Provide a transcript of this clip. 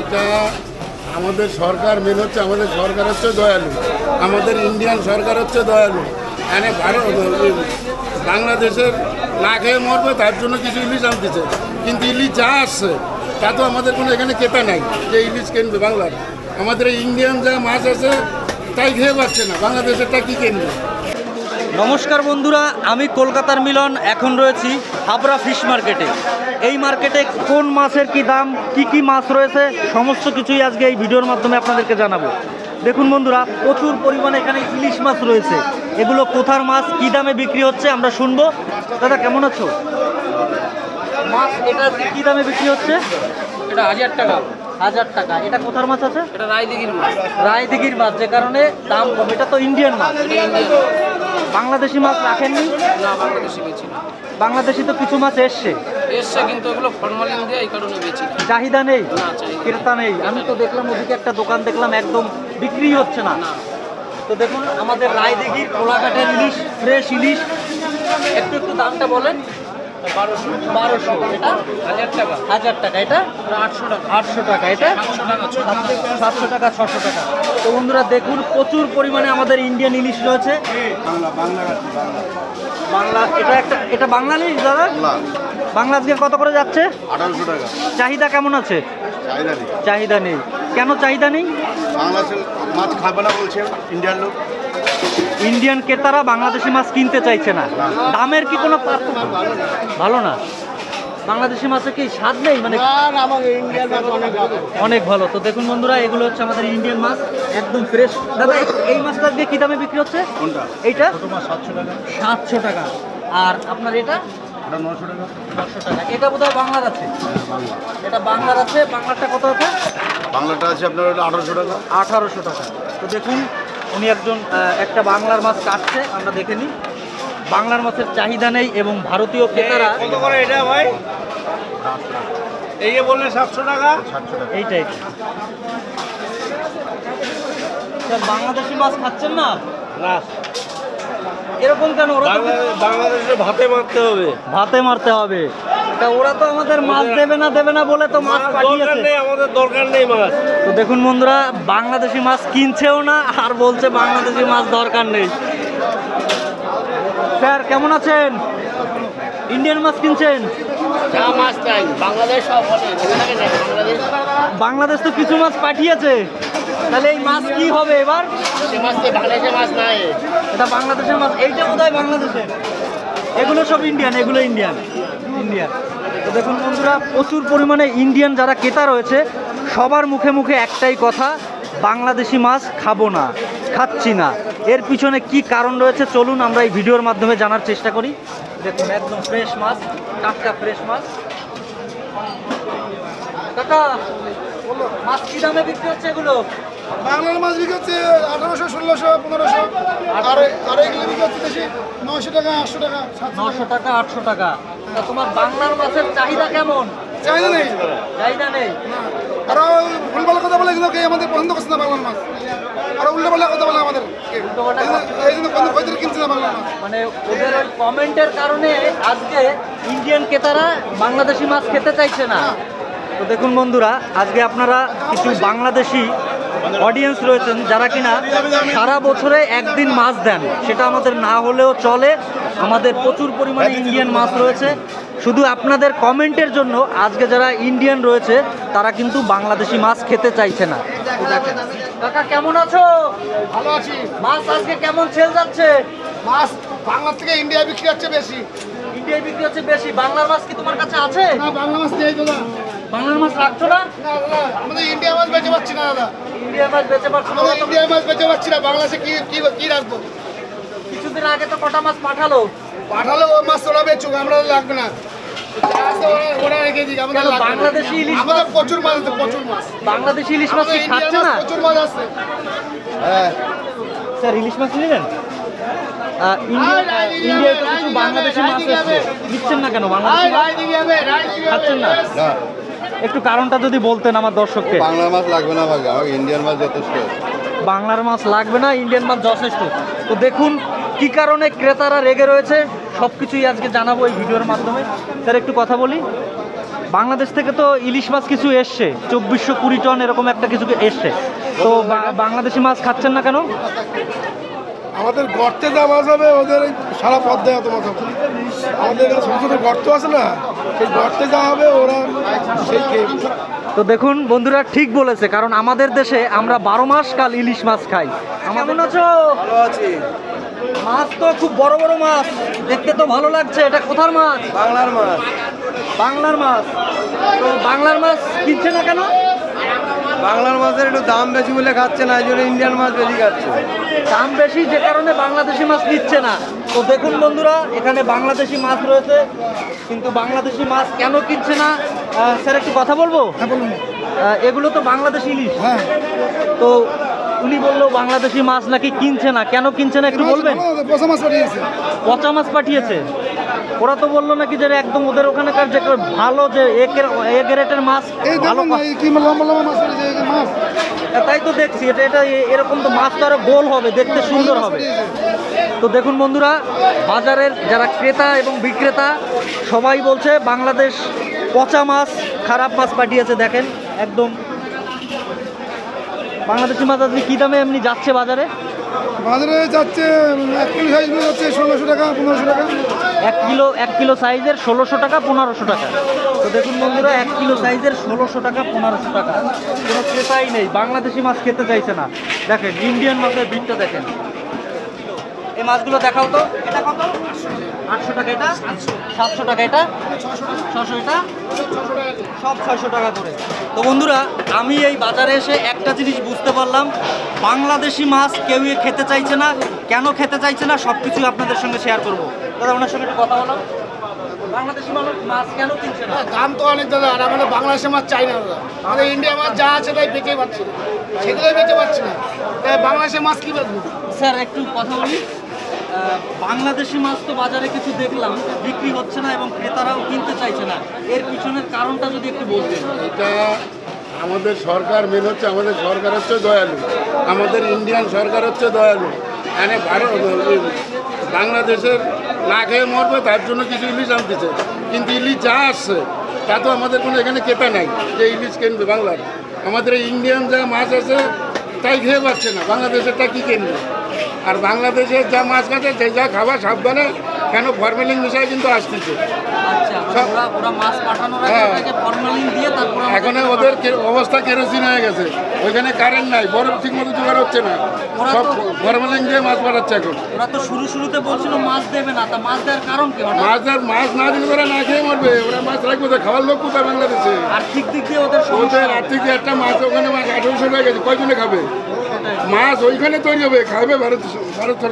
এটা আমাদের সরকার মেন হচ্ছে আমাদের সরকার হচ্ছে দয়ালু। আমাদের ইন্ডিয়ান সরকার হচ্ছে দয়ালু। মানে ভারত, বাংলাদেশের না খেয়ে মরবে, তার জন্য কিছু ইলিশ আনতেছে। কিন্তু ইলিশ যা আসছে, তা তো আমাদের কোনো এখানে কেতা নাই যে ইলিশ কিনবে বাংলার। আমাদের ইন্ডিয়ান যা মাছ আছে, তাই খেয়ে পাচ্ছে না। বাংলাদেশেরটা কী কিনবে? নমস্কার বন্ধুরা আমি কলকাতার মিলন এখন রয়েছি হাবড়া ফিশ মার্কেটে এই মার্কেটে কোন মাছের কি দাম কি কি মাছ রয়েছে সমস্ত কিছুই আজকে এই ভিডিওর মাধ্যমে আপনাদেরকে জানাব। দেখুন বন্ধুরা প্রচুর পরিমাণে এখানে ইলিশ মাছ রয়েছে। এগুলো কোথার মাছ কি দামে বিক্রি হচ্ছে আমরা শুনব। দাদা কেমন আছো? মাছ এটা কি দামে বিক্রি হচ্ছে? এটা হাজার টাকা। হাজার টাকা। এটা কোথার মাছ আছে? এটা রায়দিঘির মাছ। রায়দিঘির মাছ যে কারণে দাম কম। এটা তো ইন্ডিয়ান মাছ। বাংলাদেশি মাছ রাখেননি? না বাংলাদেশি বেছি না। বাংলাদেশি তো কিছু মাছ এসছে। এসছে কিন্তু এগুলো ফরমালিন দিয়ে এই কারণে বেছি চাহিদা নেই। ক্রেতা নেই। আমি তো দেখলাম ওদিকে একটা দোকান দেখলাম একদম বিক্রি হচ্ছে না। না। তো দেখুন আমাদের রায়দিঘির কোলাঘাটের ইলিশ ফ্রেশ ইলিশ। একটু একটু দামটা বলেন। বারোশো। এটা। হাজার টাকা। এটা? এটা আটশো টাকা। আটশো টাকা এটা? সাতশো টাকা ছশো টাকা। তো বন্ধুরা দেখুন প্রচুর পরিমাণে আমাদের ইন্ডিয়ান ইলিশ রয়েছে। বাংলা এটা একটা এটা বাংলা ইলিশ দাদা? বাংলা। আজকে কত করে যাচ্ছে? আঠারোশো টাকা। চাহিদা কেমন আছে? চাহিদা নেই। চাহিদা নেই। কেন চাহিদা নেই? বাংলাদেশের মাছ খাবে না বলছে ইন্ডিয়ান লোক। ইন্ডিয়ান ক্রেতারা বাংলাদেশি মাছ কিনতে চাইছে না। দামের কি কোনো পার্থক্য? ভালো না। বাংলাদেশি মাছের কি স্বাদ নেই? মানে অনেক ভালো। তো দেখুন বন্ধুরা এগুলো হচ্ছে আমাদের ইন্ডিয়ান মাছ একদম ফ্রেশ দাদা এই- মাছটা দিয়ে কি দামে বিক্রি হচ্ছে? এইটা? সাতশো টাকা। সাতশো টাকা। আর আপনার এটা? এটা বোধহয় বাংলার আছে? এটা বাংলার আছে। বাংলারটা কত আছে? বাংলাটা আছে আপনার আঠারোশো টাকা। আঠারোশো টাকা। তো দেখুন উনি একজন একটা বাংলার মাছ কাটছে আমরা দেখে নিই। বাংলার মাছের চাহিদা নেই এবং ভারতীয় ক্রেতারা কত করে এটা ভাই? এই যে বললে সাতশো টাকা। এইটাই। স্যার বাংলাদেশি মাছ খাচ্ছেন না? না। এরকম কেন? বাংলাদেশে ভাতে মারতে হবে। ভাতে মারতে হবে। তা ওরা তো আমাদের মাছ দেবে না দেবে না বলে তো মাছ পাঠিয়েছে। আমাদের দরকার নেই মাছ। তো দেখুন বন্ধুরা বাংলাদেশি মাছ কিনছেও না আর বলছে বাংলাদেশি মাছ দরকার নেই। স্যার কেমন আছেন? ইন্ডিয়ান মাছ কিনছেন? বাংলাদেশ সব বলে এখানে নেই বাংলাদেশ। বাংলাদেশ তো কিছু মাছ পাঠিয়েছে। তাহলে এই মাছ কি হবে এবার? মাছ তো বাংলাদেশের মাছ নাই। এটা বাংলাদেশের মাছ এইটা বোধ হয় বাংলাদেশের। এগুলো সব ইন্ডিয়ান এগুলো ইন্ডিয়ান ইন্ডিয়ান তো দেখুন বন্ধুরা প্রচুর পরিমাণে ইন্ডিয়ান যারা ক্রেতা রয়েছে সবার মুখে মুখে একটাই কথা বাংলাদেশি মাছ খাব না খাচ্ছি না। এর পিছনে কি কারণ রয়েছে? চলুন আমরা এই ভিডিওর মাধ্যমে জানার চেষ্টা করি। দেখুন একদম ফ্রেশ মাছ টাটকা ফ্রেশ মাছ। কাকা মাছ কি দামে বিক্রি হচ্ছে এগুলো? বাংলার মাছ বিক্রি হচ্ছে আঠারোশো ষোলোশো পনেরোশো। আর আর এগুলো বিক্রি হচ্ছে বেশি নশো টাকা আটশো টাকা নশো টাকা আটশো টাকা। তা তোমার বাংলার মাছের চাহিদা কেমন? চাহিদা নেই। চাহিদা নেই? আরও ভুলভাল কথা বলে এগুলোকে আমাদের পছন্দ করছে না বাংলার মাছ? আরও উল্টো পাল্টা কথা বলে আমাদের এই জন্য- কোনো খরিদ্দার কিনছে না বাংলার মাছ? মানে ওদের ওই কমেন্টের কারণে আজকে ইন্ডিয়ান ক্রেতারা বাংলাদেশি মাছ খেতে চাইছে না। তো দেখুন বন্ধুরা আজকে আপনারা কিছু বাংলাদেশি অডিয়েন্স রয়েছেন যারা কিনা সারা বছরে একদিন মাছ দেন। সেটা আমাদের না হলেও চলে। আমাদের প্রচুর পরিমাণে ইন্ডিয়ান মাছ রয়েছে। শুধু আপনাদের কমেন্টের জন্য আজকে যারা ইন্ডিয়ান রয়েছে তারা কিন্তু বাংলাদেশি মাছ খেতে চাইছে না। কাকা কেমন আছো? ভালো আছি। মাছ আজকে কেমন সেল যাচ্ছে? মাছ বাংলার থেকে ইন্ডিয়া বিক্রি হচ্ছে বেশি। ইন্ডিয়ায় বিক্রি হচ্ছে বেশি। বাংলার মাছ কি তোমার কাছে আছে? না বাংলা মাছ নেই দাদা। বাংলার মাছ রাখছো না? না দাদা আমাদের ইন্ডিয়া মাছ বেচে পাচ্ছি না দাদা। ইন্ডিয়ার মাছ বেচে পারছ না? ইন্ডিয়া মাছ বেচে পাচ্ছি না বাংলাদেশে কি কি কি রাখব? কিছুদিন আগে তো কটা মাছ পাঠালো? পাঠালে ও মাছ ওরা বেচুক আমরা লাগবে না। আছে। বাংলাদেশি ইলিশ আমাদের প্রচুর মাছ আছে প্রচুর মাছ। বাংলাদেশি ইলিশ মাছ আমাদের কি খাচ্ছে না? প্রচুর মাছ আছে। স্যার ইলিশ মাছ নিলেন? আহ, ইন্ডিয়া ইন্ডিয়ায় তো কিছু বাংলাদেশি মাছ এসছে নিচ্ছেন না কেন? বাংলাদেশি মাছ? খাচ্ছেন না? একটু কারণটা যদি বলতেন আমার দর্শককে। বাংলা মাছ লাগবে না ইন্ডিয়ান মাছ যথেষ্ট। বাংলার মাছ লাগবে না ইন্ডিয়ান মাছ যথেষ্ট। তো দেখুন কি কারণে ক্রেতারা রেগে রয়েছে সব কিছুই আজকে জানাব এই ভিডিওর মাধ্যমে। স্যার একটু কথা বলি। বাংলাদেশ থেকে তো ইলিশ মাছ কিছু এসছে চব্বিশশো কুড়ি টন এরকম একটা কিছু এসছে। তো বাংলাদেশি মাছ খাচ্ছেন না কেন? আমাদের গর্তে যা মাছ হবে ওদের এই সারা পথ দেয় এত মাছ হবে। আমাদের এখানে ছোটো ছোটো গর্ত আছে না সেই গর্তে যা হবে ওরা সেই খেয়ে তো দেখুন বন্ধুরা ঠিক বলেছে কারণ আমাদের দেশে আমরা বারো মাস কাল ইলিশ মাছ খাই। কেমন আছো? ভালো আছি। মাছ তো খুব বড় বড় মাছ। দেখতে তো ভালো লাগছে। এটা কোথার মাছ? বাংলার মাছ। বাংলার মাছ। তো বাংলার মাছ কিনছে না কেন? বাংলার মাছের একটু দাম বেশি বলে খাচ্ছে না এই জন্য ইন্ডিয়ান মাছ বেশি খাচ্ছে। দাম বেশি যে কারণে বাংলাদেশি মাছ নিচ্ছে না। তো দেখুন বন্ধুরা এখানে বাংলাদেশি মাছ রয়েছে। কিন্তু বাংলাদেশি মাছ কেন কিনছে না? স্যার একটু কথা বলব? হ্যাঁ এগুলো তো বাংলাদেশি ইলিশ। হ্যাঁ। তো উনি বলল বাংলাদেশি মাছ নাকি কিনছে না? কেন কিনছে না একটু বলবেন? পচা মাছ পাঠিয়েছে। পচা মাছ পাঠিয়েছে। ওরা তো বলল নাকি যে একদম ওদের ওখানকার যে ভালো যে একের এ গ্রেটের মাছ ভালো কি লম্বা লম্বা মাছ মাছ। তাই তো দেখছি এটা এটা এরকম তো মাছ তো আরও গোল হবে দেখতে সুন্দর হবে। তো দেখুন বন্ধুরা বাজারের যারা ক্রেতা এবং বিক্রেতা সবাই বলছে বাংলাদেশ পচা মাছ খারাপ মাছ পাঠিয়েছে। দেখেন একদম বাংলাদেশি মাছ আজকে কী দামে এমনি যাচ্ছে বাজারে? বাজারে যাচ্ছে এক কিলো সাইজ হচ্ছে যাচ্ছে ষোলোশো টাকা পনেরোশো টাকা। এক কিলো এক কিলো সাইজের ষোলোশো টাকা পনেরোশো টাকা। তো দেখুন বন্ধুরা এক কিলো সাইজের ষোলোশো টাকা পনেরোশো টাকা। কোনো ক্রেতাই নেই বাংলাদেশি মাছ খেতে চাইছে না। দেখেন ইন্ডিয়ান মাছের বিটটা দেখেন। এই মাছগুলো দেখাও তো। এটা কত? আটশো টাকা এটা? সাতশো টাকা এটা? ছশো এটা? সব ছয়শো টাকা করে। তো বন্ধুরা আমি এই বাজারে এসে একটা জিনিস বুঝতে পারলাম। বাংলাদেশি মাছ কেউই খেতে চাইছে না। কেন খেতে চাইছে না? সব কিছুই আপনাদের সঙ্গে শেয়ার করব। দাদা ওনার সঙ্গে একটু কথা বলো। বাংলাদেশি মানুষ মাছ কেন কিনছে না? দাম তো অনেক দাদা আর আমাদের বাংলাদেশের মাছ চাই না দাদা। আমাদের ইন্ডিয়া মাছ যা আছে তাই বেঁচে পাচ্ছি সেগুলোই বেঁচে পাচ্ছি না। তাই বাংলাদেশের মাছ কী বেচবো? স্যার একটু কথা বলি। বাংলাদেশি মাছ তো বাজারে কিছু দেখলাম, বিক্রি হচ্ছে না এবং ক্রেতারাও কিনতে চাইছে না। এর পিছনের কারণটা যদি একটু বলতেন। এটা আমাদের সরকার মেন হচ্ছে আমাদের সরকার হচ্ছে দয়ালু। আমাদের ইন্ডিয়ান সরকার হচ্ছে দয়ালু। এখানে ভারত, বাংলাদেশের না খেয়ে মরবে, তার জন্য কিছু ইলিশ আনতেছে। কিন্তু ইলিশ যা আসছে, তা তো আমাদের কোনো এখানে কেতা নাই, যে ইলিশ কিনবে বাংলার। আমাদের ইন্ডিয়ান যা মাছ আছে, তাই খেয়ে পাচ্ছে না। বাংলাদেশের বাংলাদেশেরটা কী কিনবে? আর বাংলাদেশের যা মাছ কাছে যে যা খাবার সাবধানে কেন ফরমেলিং মিশায় কিন্তু আসতেছে। আচ্ছা হ্যাঁ। ফরমালিন এখন ওদের অবস্থা কেরোসিন হয়ে গেছে। ওইখানে কারেন্ট নাই বরফ ঠিক মতো জোগাড় হচ্ছে না। সব তো- দিয়ে মাছ পাঠাচ্ছে এখন। ওরা তো শুরু শুরুতে বলছিল মাছ দেবে না তা মাছ দেওয়ার কারণ কি মাছ আর মাছ না দিলে ওরা না খেয়ে মরবে। ওরা মাছ রাখবে কোথায় খাওয়ার লোক কোথায় বাংলাদেশে? আর্থিক দিক দিয়ে ওদের সমস্যা। ওদের আর্থিক একটা মাছ ওখানে মাছ আঠারোশো টাকা গেছে কয়জনে খাবে? মাছ ওইখানে তৈরি হবে খাবে ভারত ভারত সরকার।